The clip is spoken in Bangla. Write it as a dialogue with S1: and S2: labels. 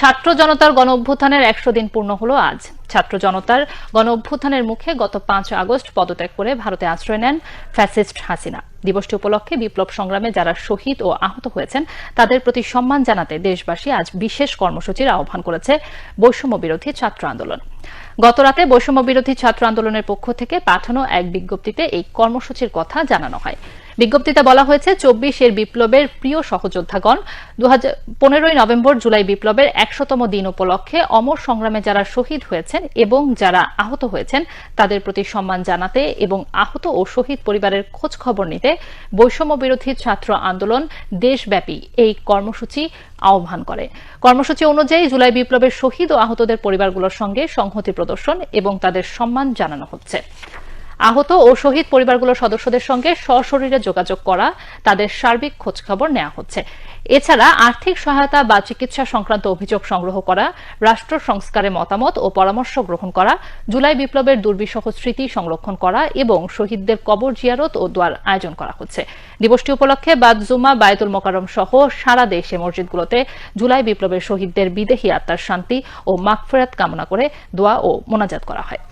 S1: ছাত্র জনতার গণ অভ্যুত্থানের একশো দিন পূর্ণ হলো আজ। ছাত্র জনতার গণ অভ্যুত্থানের মুখে গত পাঁচ আগস্ট পদত্যাগ করে ভারতে আশ্রয় নেন ফ্যাসিস্ট হাসিনা। দিবসটি উপলক্ষে বিপ্লব সংগ্রামে যারা শহীদ ও আহত হয়েছেন, তাদের প্রতি সম্মান জানাতে দেশবাসী আজ বিশেষ কর্মসূচির আহ্বান করেছে বৈষম্য বিরোধী ছাত্র আন্দোলন। গতরাতে বৈষম্য বিরোধী ছাত্র আন্দোলনের পক্ষ থেকে পাঠানো এক বিজ্ঞপ্তিতে এই কর্মসূচির কথা জানানো হয়। বিজ্ঞপ্তিতে বলা হয়েছে চব্বিশ এর বিপ্লবের প্রিয় সহযোদ্ধাগণ পনেরোই নভেম্বর জুলাই বিপ্লবের একশোতম দিন উপলক্ষে অমর সংগ্রামে যারা শহীদ হয়েছেন এবং যারা আহত হয়েছেন, তাদের প্রতি সম্মান জানাতে এবং আহত ও শহীদ পরিবারের খোঁজ খবর নিতে বৈষম্য বিরোধী ছাত্র আন্দোলন দেশব্যাপী এই কর্মসূচি আহ্বান করে। কর্মসূচি অনুযায়ী জুলাই বিপ্লবের শহীদ ও আহতদের পরিবারগুলোর সঙ্গে সংহতি প্রদর্শন এবং তাদের সম্মান জানানো হচ্ছে। আহত ও শহীদ পরিবারগুলোর সদস্যদের সঙ্গে সশরীরে যোগাযোগ করা, তাদের সার্বিক খোঁজখবর নেওয়া হচ্ছে। এছাড়া আর্থিক সহায়তা বা চিকিৎসা সংক্রান্ত অভিযোগ সংগ্রহ করা, রাষ্ট্র সংস্কারে মতামত ও পরামর্শ গ্রহণ করা, জুলাই বিপ্লবের দুর্বিষহ স্মৃতি সংরক্ষণ করা এবং শহীদদের কবর জিয়ারত ও দোয়ার আয়োজন করা হচ্ছে। দিবসটি উপলক্ষে বাদজুমা বায়তুল মোকারম সহ সারা দেশে মসজিদগুলোতে জুলাই বিপ্লবের শহীদদের বিদেহী আত্মার শান্তি ও মাগফেরাত কামনা করে দোয়া ও মোনাজাত করা হয়।